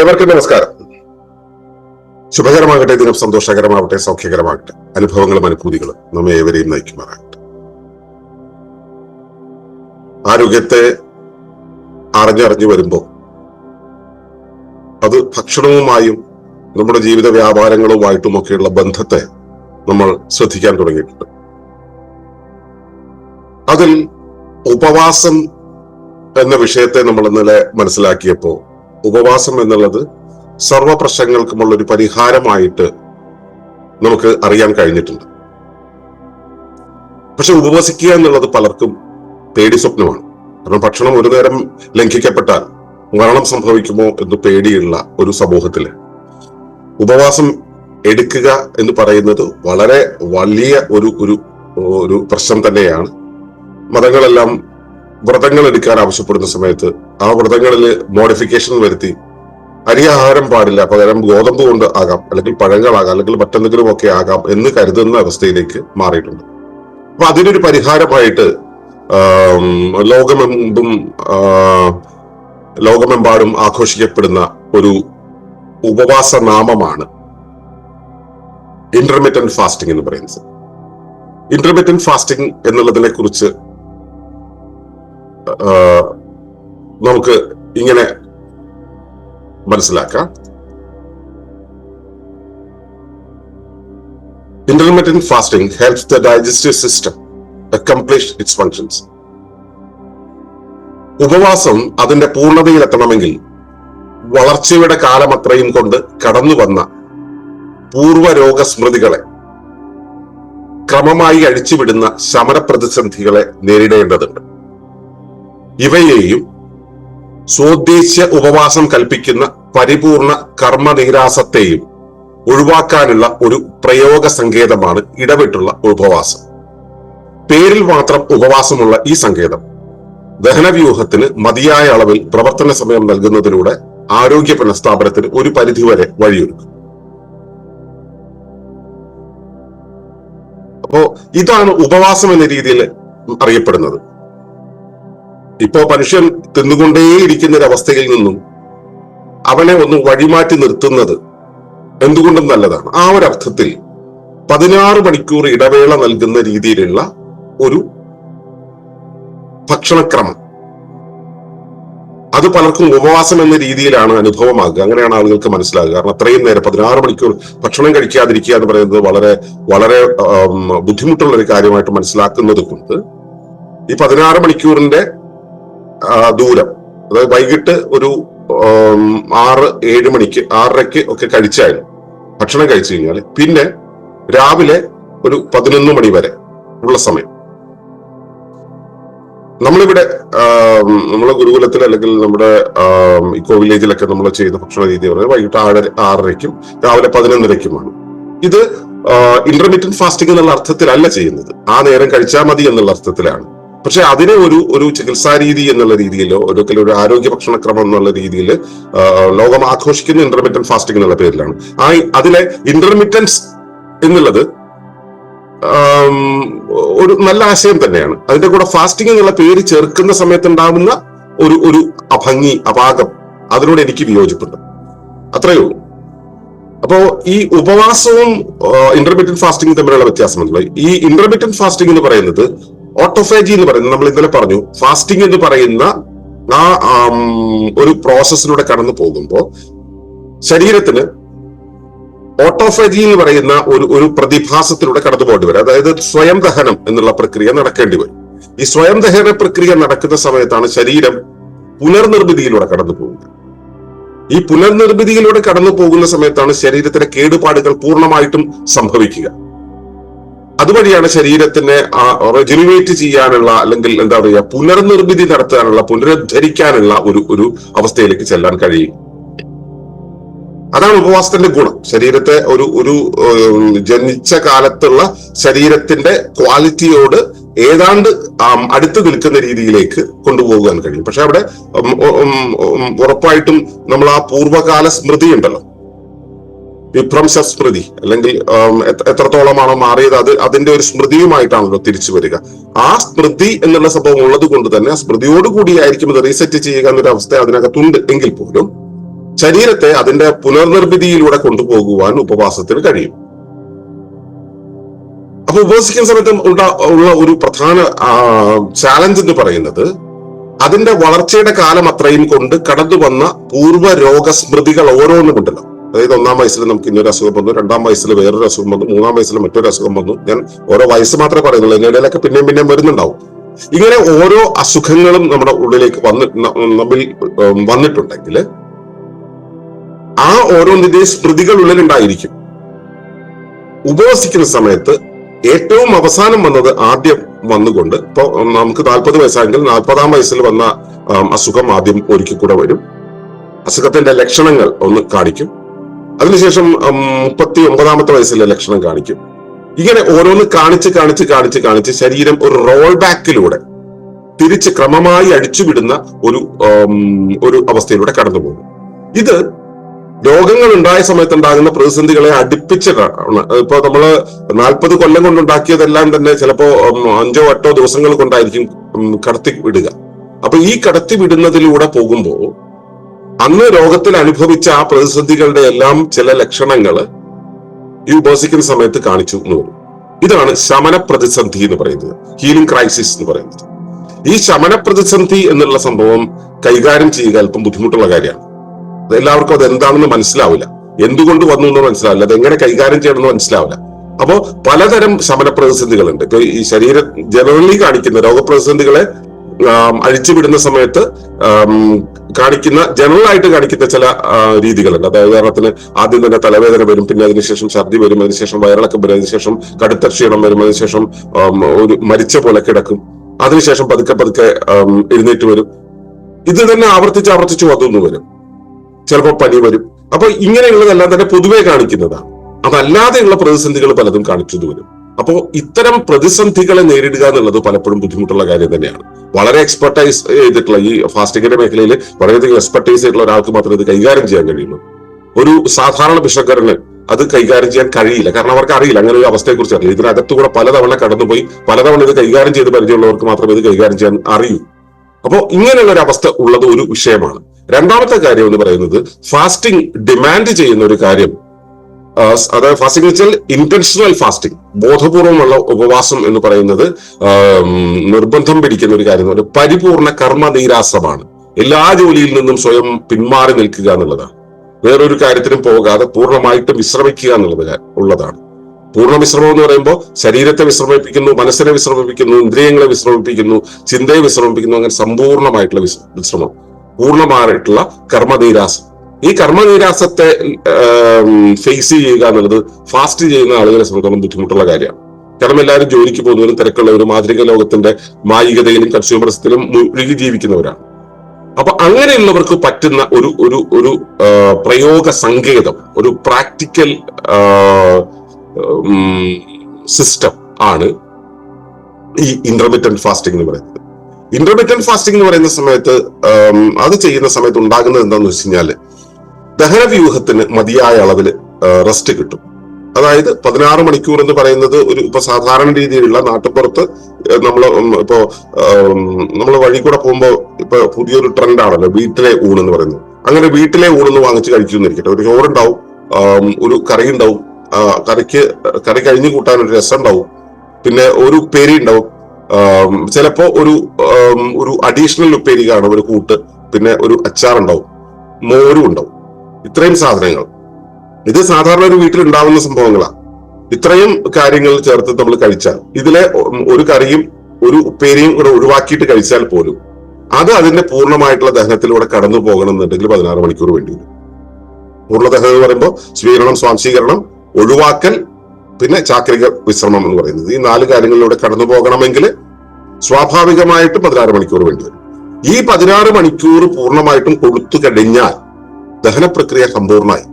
ഏവർക്കും നമസ്കാരം. ശുഭകരമാകട്ടെ ദിനം സന്തോഷകരമാവട്ടെ സൗഖ്യകരമാകട്ടെ. അനുഭവങ്ങളും അനുഭൂതികളും നമ്മെ ഏവരെയും നയിക്കുമാറാകട്ടെ. ആരോഗ്യത്തെ അറിഞ്ഞറിഞ്ഞു വരുമ്പോൾ അത് ഭക്ഷണവുമായും നമ്മുടെ ജീവിത വ്യാപാരങ്ങളുമായിട്ടുമൊക്കെയുള്ള ബന്ധത്തെ നമ്മൾ ശ്രദ്ധിക്കാൻ തുടങ്ങിയിട്ടുണ്ട്. അതിൽ ഉപവാസം എന്ന വിഷയത്തെ നമ്മൾ ഇന്നലെ മനസ്സിലാക്കിയപ്പോൾ ഉപവാസം എന്നുള്ളത് സർവ പ്രശ്നങ്ങൾക്കുമുള്ള ഒരു പരിഹാരമായിട്ട് നമുക്ക് അറിയാൻ കഴിഞ്ഞിട്ടുണ്ട്. പക്ഷെ ഉപവസിക്കുക എന്നുള്ളത് പലർക്കും പേടി സ്വപ്നമാണ്. കാരണം ഭക്ഷണം ഒരു നേരം ലംഘിക്കപ്പെട്ടാൽ മരണം സംഭവിക്കുമോ എന്ന് പേടിയുള്ള ഒരു സമൂഹത്തിൽ. ഉപവാസം എടുക്കുക എന്ന് പറയുന്നത് വളരെ വലിയ ഒരു ഒരു ഒരു പ്രശ്നം തന്നെയാണ്. മതങ്ങളെല്ലാം വ്രതങ്ങൾ എടുക്കാൻ ആവശ്യപ്പെടുന്ന സമയത്ത് ആ വ്രതങ്ങളിൽ മോഡിഫിക്കേഷൻ വരുത്തി. അരിയാഹാരം പാടില്ല. പകരം ഗോതമ്പ് കൊണ്ട് ആകാം അല്ലെങ്കിൽ പഴങ്ങളാകാം അല്ലെങ്കിൽ മറ്റെന്തെങ്കിലും ഒക്കെ ആകാം എന്ന് കരുതുന്ന അവസ്ഥയിലേക്ക് മാറിയിട്ടുണ്ട്. അപ്പൊ അതിനൊരു പരിഹാരമായിട്ട് ലോകമെമ്പും ലോകമെമ്പാടും ആഘോഷിക്കപ്പെടുന്ന ഒരു ഉപവാസ നാമമാണ് ഇന്റർമീഡിയന്റ് ഫാസ്റ്റിംഗ് എന്ന് പറയുന്നത്. ഇന്റർമീഡിയന്റ് ഫാസ്റ്റിംഗ് എന്നുള്ളതിനെ കുറിച്ച് നമുക്ക് ഇങ്ങനെ മനസ്സിലാക്കാം. Intermittent fasting helps the digestive system accomplish its functions ഉപവാസം അതിന്റെ പൂർണതയിലെത്തണമെങ്കിൽ വളർച്ചയുടെ കാലം അത്രയും കൊണ്ട് കടന്നു വന്ന പൂർവരോഗ സ്മൃതികളെ ക്രമമായി അഴിച്ചുവിടുന്ന ശമനപ്രതിസന്ധികളെ നേരിടേണ്ടതുണ്ട്. ഇവയെയും സ്വോദ്ദേശ്യ ഉപവാസം കൽപ്പിക്കുന്ന പരിപൂർണ കർമ്മനിരാസത്തെയും ഒഴിവാക്കാനുള്ള ഒരു പ്രയോഗ സങ്കേതമാണ് ഇടവിട്ടുള്ള ഉപവാസം. പേരിൽ മാത്രം ഉപവാസമുള്ള ഈ സങ്കേതം ദഹനവ്യൂഹത്തിന് മതിയായ അളവിൽ പ്രവർത്തന സമയം നൽകുന്നതിലൂടെ ആരോഗ്യ പുനഃസ്ഥാപനത്തിന് ഒരു പരിധിവരെ വഴിയൊരുക്കും. അപ്പോ ഇതാണ് ഉപവാസം എന്ന രീതിയിൽ അറിയപ്പെടുന്നത്. ഇപ്പോ മനുഷ്യൻ തിന്നുകൊണ്ടേയിരിക്കുന്ന ഒരു അവസ്ഥയിൽ നിന്നും അവനെ ഒന്ന് വഴിമാറ്റി നിർത്തുന്നത് എന്തുകൊണ്ടും നല്ലതാണ്. ആ ഒരു അർത്ഥത്തിൽ പതിനാറ് മണിക്കൂർ ഇടവേള നൽകുന്ന രീതിയിലുള്ള ഒരു ഭക്ഷണക്രമം. അത് പലർക്കും ഉപവാസം എന്ന രീതിയിലാണ് അനുഭവമാകുക. അങ്ങനെയാണ് ആളുകൾക്ക് മനസ്സിലാകുക. കാരണം അത്രയും നേരം പതിനാറ് മണിക്കൂർ ഭക്ഷണം കഴിക്കാതിരിക്കുക എന്ന് പറയുന്നത് വളരെ വളരെ ബുദ്ധിമുട്ടുള്ള ഒരു കാര്യമായിട്ട് മനസ്സിലാക്കുന്നത് കൊണ്ട് ഈ പതിനാറ് മണിക്കൂറിന്റെ ദൂരം. അതായത് വൈകിട്ട് ഒരു ആറ് ഏഴ് മണിക്ക് ആറരയ്ക്ക് ഒക്കെ കഴിച്ചായിരുന്നു. ഭക്ഷണം കഴിച്ചു കഴിഞ്ഞാൽ പിന്നെ രാവിലെ ഒരു പതിനൊന്ന് മണി വരെ ഉള്ള സമയം. നമ്മളിവിടെ നമ്മുടെ ഗുരുകുലത്തിൽ അല്ലെങ്കിൽ നമ്മുടെ ഇക്കോ വില്ലേജിലൊക്കെ നമ്മൾ ചെയ്യുന്ന ഭക്ഷണ രീതി പറയുന്നത് വൈകിട്ട് ആറര ആറരയ്ക്കും രാവിലെ പതിനൊന്നരയ്ക്കുമാണ്. ഇത് ഇന്റർമീഡിയറ്റ് ഫാസ്റ്റിംഗ് എന്നുള്ള അർത്ഥത്തിലല്ല ചെയ്യുന്നത്. ആ നേരം കഴിച്ചാൽ മതി എന്നുള്ള അർത്ഥത്തിലാണ്. പക്ഷെ അതിനെ ഒരു ഒരു ചികിത്സാ രീതി എന്നുള്ള രീതിയിലോ ഒരിക്കലും ഒരു ആരോഗ്യ ഭക്ഷണക്രമം എന്നുള്ള രീതിയിൽ ലോകം ആഘോഷിക്കുന്ന ഇന്റർമീഡിയൻ ഫാസ്റ്റിംഗ് എന്നുള്ള പേരിലാണ്. ആ അതിലെ ഇന്റർമീഡിയൻസ് എന്നുള്ളത് ഒരു നല്ല ആശയം തന്നെയാണ്. അതിന്റെ കൂടെ ഫാസ്റ്റിംഗ് എന്നുള്ള പേര് ചേർക്കുന്ന സമയത്ത് ഉണ്ടാകുന്ന ഒരു ഒരു അഭംഗി അപാകം അതിനോട് എനിക്ക് വിയോജിപ്പുണ്ട്. അത്രയേ ഉള്ളൂ. അപ്പോ ഈ ഉപവാസവും ഇന്റർമീഡിയന്റ് ഫാസ്റ്റിംഗ് തമ്മിലുള്ള വ്യത്യാസം ഈ ഇന്റർമീഡിയന്റ് ഫാസ്റ്റിംഗ് എന്ന് പറയുന്നത് ഓട്ടോഫാജി എന്ന് പറയുന്നത് നമ്മൾ ഇന്നലെ പറഞ്ഞു. ഫാസ്റ്റിംഗ് എന്ന് പറയുന്ന ആ ഒരു പ്രോസസ്സിലൂടെ കടന്നു പോകുമ്പോൾ ശരീരത്തിന് ഓട്ടോഫാജി എന്ന് പറയുന്ന ഒരു ഒരു പ്രതിഭാസത്തിലൂടെ കടന്നു പോകേണ്ടി വരും. അതായത് സ്വയം ദഹനം എന്നുള്ള പ്രക്രിയ നടക്കേണ്ടി വരും. ഈ സ്വയം ദഹന പ്രക്രിയ നടക്കുന്ന സമയത്താണ് ശരീരം പുനർനിർമ്മിതിയിലൂടെ കടന്നു പോകുന്നത്. ഈ പുനർനിർമ്മിതിയിലൂടെ കടന്നു പോകുന്ന സമയത്താണ് ശരീരത്തിലെ കേടുപാടുകൾ പൂർണമായിട്ടും സംഭവിക്കുക. അതുവഴിയാണ് ശരീരത്തിനെ റെജുനേറ്റ് ചെയ്യാനുള്ള അല്ലെങ്കിൽ എന്താ പറയുക പുനർനിർമ്മിതി നടത്താനുള്ള പുനരുദ്ധരിക്കാനുള്ള ഒരു ഒരു അവസ്ഥയിലേക്ക് ചെല്ലാൻ കഴിയും. അതാണ് ഉപവാസത്തിന്റെ ഗുണം. ശരീരത്തെ ഒരു ഒരു ജനിച്ച കാലത്തുള്ള ശരീരത്തിന്റെ ക്വാളിറ്റിയോട് ഏതാണ്ട് അടുത്ത് നിൽക്കുന്ന രീതിയിലേക്ക് കൊണ്ടുപോകാൻ കഴിയും. പക്ഷെ അവിടെ ഉറപ്പായിട്ടും നമ്മൾ ആ പൂർവകാല സ്മൃതി ഉണ്ടല്ലോ. വിഭ്രംശ സ്മൃതി അല്ലെങ്കിൽ എത്രത്തോളമാണോ മാറിയത് അത് അതിന്റെ ഒരു സ്മൃതിയുമായിട്ടാണല്ലോ തിരിച്ചു വരിക. ആ സ്മൃതി എന്നുള്ള സംഭവം ഉള്ളത് കൊണ്ട് തന്നെ ആ സ്മൃതിയോട് കൂടിയായിരിക്കും ഇത് റീസെറ്റ് ചെയ്യുക എന്നൊരു അവസ്ഥ അതിനകത്തുണ്ട് എങ്കിൽ പോലും ശരീരത്തെ അതിന്റെ പുനർനിർമ്മിതിയിലൂടെ കൊണ്ടുപോകുവാൻ ഉപവാസത്തിന് കഴിയും. അപ്പൊ ഉപവസിക്കുന്ന സമയത്ത് ഉള്ള ഒരു പ്രധാന ചാലഞ്ച് എന്ന് പറയുന്നത് അതിന്റെ വളർച്ചയുടെ കാലം അത്രയും കൊണ്ട് കടന്നു വന്ന പൂർവ രോഗസ്മൃതികൾ ഓരോന്നും ഉണ്ടല്ലോ. അതായത് ഒന്നാം വയസ്സിൽ നമുക്ക് ഇന്നൊരു അസുഖം വന്നു രണ്ടാം വയസ്സിൽ വേറൊരു അസുഖം വന്നു മൂന്നാം വയസ്സിൽ മറ്റൊരു അസുഖം വന്നു. ഞാൻ ഓരോ വയസ്സ് മാത്രമേ പറയുന്നുള്ളൂ അതിന്റെ ഇടയിലൊക്കെ പിന്നെയും പിന്നെയും വരുന്നുണ്ടാവും. ഇങ്ങനെ ഓരോ അസുഖങ്ങളും നമ്മുടെ ഉള്ളിലേക്ക് വന്നി നമ്മിൽ വന്നിട്ടുണ്ടെങ്കിൽ ആ ഓരോന്നിന്റെയും സ്മൃതികൾ ഉള്ളിലുണ്ടായിരിക്കും. ഉപവസിക്കുന്ന സമയത്ത് ഏറ്റവും അവസാനം വന്നത് ആദ്യം വന്നുകൊണ്ട് ഇപ്പൊ നമുക്ക് നാൽപ്പത് വയസ്സായെങ്കിൽ നാൽപ്പതാം വയസ്സിൽ വന്ന അസുഖം ആദ്യം ഒരിക്കൽ കൂടെ വരും. അസുഖത്തിന്റെ ലക്ഷണങ്ങൾ ഒന്ന് കാണിക്കും. അതിനുശേഷം മുപ്പത്തി ഒമ്പതാമത്തെ വയസ്സിലെ ലക്ഷണം കാണിക്കും. ഇങ്ങനെ ഓരോന്ന് കാണിച്ച് കാണിച്ച് കാണിച്ച് കാണിച്ച് ശരീരം ഒരു റോൾ ബാക്കിലൂടെ തിരിച്ച് ക്രമമായി അടിച്ചുവിടുന്ന ഒരു ഒരു അവസ്ഥയിലൂടെ കടന്നു പോകും. ഇത് രോഗങ്ങൾ ഉണ്ടായ സമയത്ത് ഉണ്ടാകുന്ന പ്രതിസന്ധികളെ അടുപ്പിച്ചതാണ് ഇപ്പൊ നമ്മൾ നാൽപ്പത് കൊല്ലം കൊണ്ടുണ്ടാക്കിയതെല്ലാം തന്നെ ചിലപ്പോ അഞ്ചോ എട്ടോ ദിവസങ്ങൾ കൊണ്ടായിരിക്കും കടത്തി വിടുക അപ്പൊ ഈ കടത്തി വിടുന്നതിലൂടെ പോകുമ്പോ അന്ന് രോഗത്തിൽ അനുഭവിച്ച ആ പ്രതിസന്ധികളുടെ എല്ലാം ചില ലക്ഷണങ്ങൾ ഈ ഉപസിക്കുന്ന സമയത്ത് കാണിച്ചു എന്ന് വരും ഇതാണ് ശമന പ്രതിസന്ധി എന്ന് പറയുന്നത്. ഹീലിംഗ് ക്രൈസിസ് എന്ന് പറയുന്നത്. ഈ ശമന പ്രതിസന്ധി എന്നുള്ള സംഭവം കൈകാര്യം ചെയ്യുക അല്പം ബുദ്ധിമുട്ടുള്ള കാര്യമാണ്. എല്ലാവർക്കും അത് എന്താണെന്ന് മനസ്സിലാവില്ല. എന്തുകൊണ്ട് വന്നു എന്ന് മനസ്സിലാവില്ല. അത് എങ്ങനെ കൈകാര്യം ചെയ്യണമെന്ന് മനസ്സിലാവില്ല. അപ്പോ പലതരം ശമന പ്രതിസന്ധികളുണ്ട്. ഇപ്പൊ ഈ ശരീരം ജനറലി കാണിക്കുന്ന രോഗപ്രതിസന്ധികളെ അഴിച്ചുവിടുന്ന സമയത്ത് കാണിക്കുന്ന ജനറൽ ആയിട്ട് കാണിക്കുന്ന ചില രീതികളുണ്ട്. അതായത് ഉദാഹരണത്തിന് ആദ്യം തന്നെ തലവേദന വരും പിന്നെ അതിനുശേഷം ഛർദി വരും അതിനുശേഷം വയറിളക്കം വരും അതിനുശേഷം കടുത്ത ക്ഷീണം വരും അതിനുശേഷം ഒരു മരിച്ച പോലെ കിടക്കും. അതിനുശേഷം പതുക്കെ പതുക്കെ എഴുന്നേറ്റ് വരും. ഇത് തന്നെ ആവർത്തിച്ച് ആവർത്തിച്ച് വന്നു വരും. ചിലപ്പോൾ പനി വരും. അപ്പൊ ഇങ്ങനെയുള്ളതെല്ലാം തന്നെ പൊതുവെ കാണിക്കുന്നതാണ്. അതല്ലാതെയുള്ള പ്രതിസന്ധികൾ പലതും കാണിച്ചത് വരും. അപ്പോ ഇത്തരം പ്രതിസന്ധികളെ നേരിടുക എന്നുള്ളത് പലപ്പോഴും ബുദ്ധിമുട്ടുള്ള കാര്യം തന്നെയാണ്. വളരെ എക്സ്പെർട്ടൈസ് ചെയ്തിട്ടുള്ള ഈ ഫാസ്റ്റിങ്ങിന്റെ മേഖലയിൽ വളരെയധികം എക്സ്പെർട്ടൈസ് ചെയ്തിട്ടുള്ള ഒരാൾക്ക് മാത്രമേ ഇത് കൈകാര്യം ചെയ്യാൻ കഴിയുള്ളൂ. ഒരു സാധാരണ ബിഷക്കറിന് അത് കൈകാര്യം ചെയ്യാൻ കഴിയില്ല. കാരണം അവർക്ക് അറിയില്ല. അങ്ങനെ ഒരു അവസ്ഥയെക്കുറിച്ച് അറിയില്ല. ഇതിനകത്തുകൂടെ പലതവണ കടന്നുപോയി പലതവണ ഇത് കൈകാര്യം ചെയ്ത് പരിചയമുള്ളവർക്ക് മാത്രമേ ഇത് കൈകാര്യം ചെയ്യാൻ അറിയൂ. അപ്പോ ഇങ്ങനെയുള്ള ഒരു അവസ്ഥ ഉള്ളത് ഒരു വിഷയമാണ്. രണ്ടാമത്തെ കാര്യം എന്ന് പറയുന്നത് ഫാസ്റ്റിംഗ് ഡിമാൻഡ് ചെയ്യുന്ന ഒരു കാര്യം അതായത് ഫാസ്റ്റിംഗ് വെച്ചാൽ ഇന്റൻഷണൽ ഫാസ്റ്റിംഗ് ബോധപൂർവമുള്ള ഉപവാസം എന്ന് പറയുന്നത് നിർബന്ധം പിടിക്കുന്ന ഒരു കാര്യം ഒരു പരിപൂർണ കർമ്മനീരാസമാണ് എല്ലാ ജോലിയിൽ നിന്നും സ്വയം പിന്മാറി നിൽക്കുക എന്നുള്ളതാണ്. വേറൊരു കാര്യത്തിനും പോകാതെ പൂർണമായിട്ട് വിശ്രമിക്കുക എന്നുള്ളത് ഉള്ളതാണ്. പൂർണ വിശ്രമം എന്ന് പറയുമ്പോൾ ശരീരത്തെ വിശ്രമിപ്പിക്കുന്നു മനസ്സിനെ വിശ്രമിപ്പിക്കുന്നു ഇന്ദ്രിയങ്ങളെ വിശ്രമിപ്പിക്കുന്നു ചിന്തയെ വിശ്രമിപ്പിക്കുന്നു അങ്ങനെ സമ്പൂർണമായിട്ടുള്ള വിശ്ര- വിശ്രമം പൂർണമായിട്ടുള്ള കർമ്മനീരാസം ഈ കർമ്മനിരാസത്തെ ഫേസ് ചെയ്യുക എന്നുള്ളത് ഫാസ്റ്റ് ചെയ്യുന്ന ആളുകളെ സംബന്ധിച്ചിടത്തോളം ബുദ്ധിമുട്ടുള്ള കാര്യമാണ്. കാരണം എല്ലാവരും ജോലിക്ക് പോകുന്നവരും തിരക്കുള്ളവരും ആധുനിക ലോകത്തിന്റെ മായികതയിലും കൺസ്യൂമറിസത്തിലും മുഴുകി ജീവിക്കുന്നവരാണ്. അപ്പൊ അങ്ങനെയുള്ളവർക്ക് പറ്റുന്ന ഒരു ഒരു ഒരു പ്രയോഗ സങ്കേതം ഒരു പ്രാക്ടിക്കൽ സിസ്റ്റം ആണ് ഈ ഇന്റർമീഡിയറ്റ് ഫാസ്റ്റിംഗ് എന്ന് പറയുന്നത്. ഇന്റർമീഡിയറ്റ് ഫാസ്റ്റിംഗ് എന്ന് പറയുന്ന സമയത്ത് അത് ചെയ്യുന്ന സമയത്ത് ഉണ്ടാകുന്നത് എന്താണെന്ന് വെച്ച് കഴിഞ്ഞാൽ ദഹനവ്യൂഹത്തിന് മതിയായ അളവിൽ റെസ്റ്റ് കിട്ടും. അതായത് പതിനാറ് മണിക്കൂർ എന്ന് പറയുന്നത് ഒരു ഇപ്പൊ സാധാരണ രീതിയിലുള്ള നാട്ടുപുറത്ത് നമ്മൾ ഇപ്പോ നമ്മൾ വഴി കൂടെ പോകുമ്പോൾ ഇപ്പൊ പുതിയൊരു ട്രെൻഡ് ആണല്ലോ വീട്ടിലെ ഊണ് എന്ന് പറയുന്നത്. അങ്ങനെ വീട്ടിലെ ഊണെന്ന് വാങ്ങിച്ച് കഴിക്കുന്നിരിക്കട്ടെ ഒരു ചോറുണ്ടാവും ഒരു കറി ഉണ്ടാവും കറിക്ക് കറി കഴിഞ്ഞു കൂട്ടാൻ ഒരു രസം ഉണ്ടാവും പിന്നെ ഒരു ഉപ്പേരി ഉണ്ടാവും. ചിലപ്പോ ഒരു ഒരു അഡീഷണൽ ഉപ്പേരി കാണും ഒരു കൂട്ട്. പിന്നെ ഒരു അച്ചാർ ഉണ്ടാവും മോരും ഉണ്ടാവും. ഇത്രയും സാധനങ്ങൾ. ഇത് സാധാരണ ഒരു വീട്ടിൽ ഉണ്ടാവുന്ന സംഭവങ്ങളാണ് ഇത്രയും കാര്യങ്ങൾ ചേർത്ത് നമ്മൾ കഴിച്ചാൽ ഇതിലെ ഒരു കറിയും ഒരു ഉപ്പേരിയും കൂടെ ഒഴിവാക്കിയിട്ട് കഴിച്ചാൽ പോലും അത് അതിന്റെ പൂർണമായിട്ടുള്ള ദഹനത്തിലൂടെ കടന്നു പോകണം എന്നുണ്ടെങ്കിൽ പതിനാറ് മണിക്കൂർ വേണ്ടി വരും. പൂർണ ദഹനം എന്ന് പറയുമ്പോൾ സ്വീകരണം സ്വാംശീകരണം ഒഴിവാക്കൽ പിന്നെ ചാക്രിക വിശ്രമം എന്ന് പറയുന്നത്. ഈ നാല് കാര്യങ്ങളിലൂടെ കടന്നു പോകണമെങ്കിൽ സ്വാഭാവികമായിട്ടും പതിനാറ് മണിക്കൂർ വേണ്ടി വരും. ഈ പതിനാറ് മണിക്കൂർ പൂർണമായിട്ടും കൊടുത്തു കഴിഞ്ഞാൽ ദഹന പ്രക്രിയ സമ്പൂർണമായി.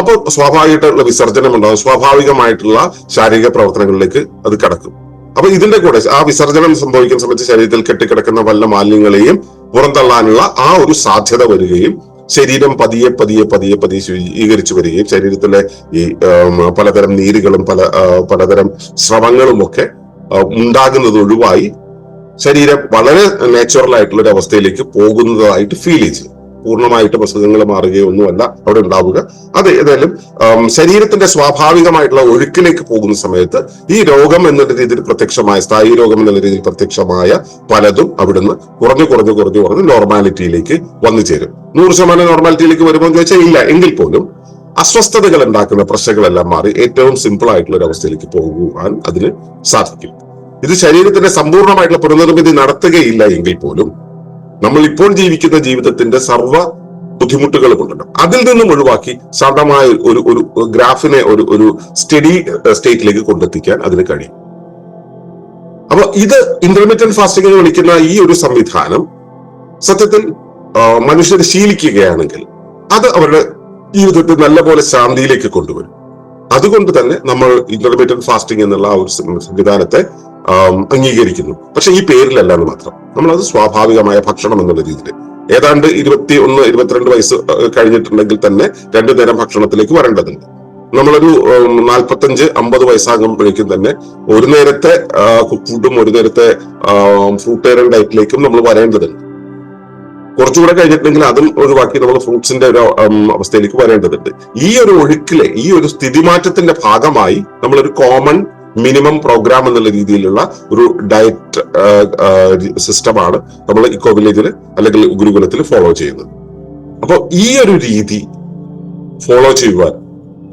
അപ്പോൾ സ്വാഭാവികമായിട്ടുള്ള വിസർജനം ഉണ്ടാകും സ്വാഭാവികമായിട്ടുള്ള ശാരീരിക പ്രവർത്തനങ്ങളിലേക്ക് അത് കടക്കും. അപ്പൊ ഇതിന്റെ കൂടെ ആ വിസർജനം സംഭവിക്കുന്ന സമയത്ത് ശരീരത്തിൽ കെട്ടിക്കിടക്കുന്ന വല്ല മാലിന്യങ്ങളെയും പുറന്തള്ളാനുള്ള ആ ഒരു സാധ്യത വരികയും ശരീരം പതിയെ പതിയെ പതിയെ പതിയെ ശുചീകരിച്ചു വരികയും ശരീരത്തിലെ ഈ പലതരം നീരുകളും പല പലതരം സ്രവങ്ങളും ഒക്കെ ഉണ്ടാകുന്നത് ഒഴിവായി ശരീരം വളരെ നാച്ചുറൽ ആയിട്ടുള്ള ഒരു അവസ്ഥയിലേക്ക് പോകുന്നതായിട്ട് ഫീൽ ചെയ്യും. പൂർണമായിട്ടും പ്രസംഗങ്ങൾ മാറുകയോ ഒന്നുമല്ല അവിടെ ഉണ്ടാവുക. അത് ഏതായാലും ശരീരത്തിന്റെ സ്വാഭാവികമായിട്ടുള്ള ഒഴുക്കിലേക്ക് പോകുന്ന സമയത്ത് ഈ രോഗം എന്നുള്ള രീതിയിൽ പ്രത്യക്ഷമായ സ്ഥായി രോഗം എന്നുള്ള രീതിയിൽ പ്രത്യക്ഷമായ പലതും അവിടുന്ന് കുറഞ്ഞു കുറഞ്ഞു കുറഞ്ഞു കുറഞ്ഞ് നോർമാലിറ്റിയിലേക്ക് വന്നു ചേരും. നൂറ് ശതമാനം നോർമാലിറ്റിയിലേക്ക് വരുമ്പോൾ എന്ന് ചോദിച്ചാൽ ഇല്ല. എങ്കിൽ പോലും അസ്വസ്ഥതകൾ ഉണ്ടാക്കുന്ന പ്രശ്നങ്ങളെല്ലാം മാറി ഏറ്റവും സിമ്പിൾ ആയിട്ടുള്ള ഒരു അവസ്ഥയിലേക്ക് പോകുവാൻ അതിന് സാധിക്കും. ഇത് ശരീരത്തിന്റെ സമ്പൂർണമായിട്ടുള്ള പുനർനിർമ്മിതി നടത്തുകയില്ല എങ്കിൽ പോലും നമ്മൾ ഇപ്പോൾ ജീവിക്കുന്ന ജീവിതത്തിന്റെ സർവ ബുദ്ധിമുട്ടുകളും ഉണ്ടല്ലോ. അതിൽ നിന്നും ഒഴിവാക്കി സാധാരണമായ ഒരു ഒരു ഗ്രാഫിനെ ഒരു ഒരു സ്റ്റഡി സ്റ്റേറ്റിലേക്ക് കൊണ്ടെത്തിക്കാൻ അതിന് കഴിയും. അപ്പൊ ഇത് ഇന്റർമീഡിയറ്റ് ഫാസ്റ്റിംഗ് എന്ന് വിളിക്കുന്ന ഈ ഒരു സംവിധാനം സത്യത്തിൽ മനുഷ്യർ ശീലിക്കുകയാണെങ്കിൽ അത് അവരുടെ ജീവിതത്തിൽ നല്ലപോലെ ശാന്തിയിലേക്ക് കൊണ്ടുവരും. അതുകൊണ്ട് തന്നെ നമ്മൾ ഇന്റർമീഡിയറ്റ് ഫാസ്റ്റിംഗ് എന്നുള്ള ആ ഒരു സംവിധാനത്തെ അംഗീകരിക്കുന്നു. പക്ഷെ ഈ പേരിലല്ല എന്ന് മാത്രം. നമ്മളത് സ്വാഭാവികമായ ഭക്ഷണം എന്നുള്ള രീതിയിൽ. ഏതാണ്ട് ഇരുപത്തി ഒന്ന് ഇരുപത്തിരണ്ട് വയസ്സ് കഴിഞ്ഞിട്ടുണ്ടെങ്കിൽ തന്നെ രണ്ടു നേരം ഭക്ഷണത്തിലേക്ക് വരേണ്ടതുണ്ട്. നമ്മളൊരു നാൽപ്പത്തഞ്ച് അമ്പത് വയസ്സാകുമ്പോഴേക്കും തന്നെ ഒരു നേരത്തെ ഫുഡും ഒരു നേരത്തെ ഫ്രൂട്ടേറിയൻ ഡയറ്റിലേക്കും നമ്മൾ വരേണ്ടതുണ്ട്. കുറച്ചുകൂടെ കഴിഞ്ഞിട്ടുണ്ടെങ്കിൽ അതും ഒഴിവാക്കി നമ്മൾ ഫ്രൂട്ട്സിന്റെ ഒരു അവസ്ഥയിലേക്ക് വരേണ്ടതുണ്ട്. ഈ ഒരു ഒഴുക്കിലെ ഈ ഒരു സ്ഥിതിമാറ്റത്തിന്റെ ഭാഗമായി നമ്മളൊരു കോമൺ മിനിമം പ്രോഗ്രാം എന്നുള്ള രീതിയിലുള്ള ഒരു ഡയറ്റ് സിസ്റ്റമാണ് നമ്മൾ ഇക്കോ വില്ലേജിൽ അല്ലെങ്കിൽ ഗുരുകുലത്തിൽ ഫോളോ ചെയ്യുന്നത്. അപ്പോൾ ഈ ഒരു രീതി ഫോളോ ചെയ്യുവാൻ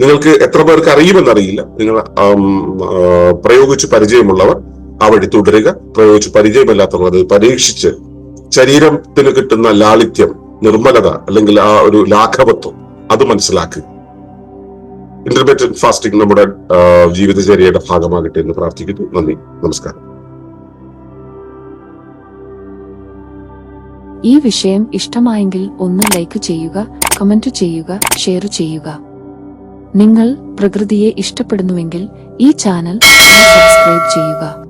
നിങ്ങൾക്ക് എത്ര പേർക്ക് അറിയുമെന്നറിയില്ല. നിങ്ങൾ പ്രയോഗിച്ച് പരിചയമുള്ളവർ ആ വഴി തുടരുക. പ്രയോഗിച്ച് പരിചയമില്ലാത്തവർ പരീക്ഷിച്ച് ശരീരത്തിന് കിട്ടുന്ന ലാളിത്യം നിർമ്മലത അല്ലെങ്കിൽ ആ ഒരു ലാഘവത്വം അത് മനസ്സിലാക്കുക. ഇന്റർമീഡിയറ്റ് ഫാസ്റ്റിംഗ് നമ്മുടെ ജീവിതചര്യയുടെ ഭാഗമാകട്ടെ എന്ന് പ്രാർത്ഥിക്കുന്നു. നന്ദി. നമസ്കാരം. ഈ വിഷയം ഇഷ്ടമായെങ്കിൽ ഒന്ന് ലൈക്ക് ചെയ്യുക കമന്റ് ചെയ്യുക ഷെയർ ചെയ്യുക. നിങ്ങൾ പ്രകൃതിയെ ഇഷ്ടപ്പെടുന്നുവെങ്കിൽ ഈ ചാനൽ സബ്സ്ക്രൈബ് ചെയ്യുക.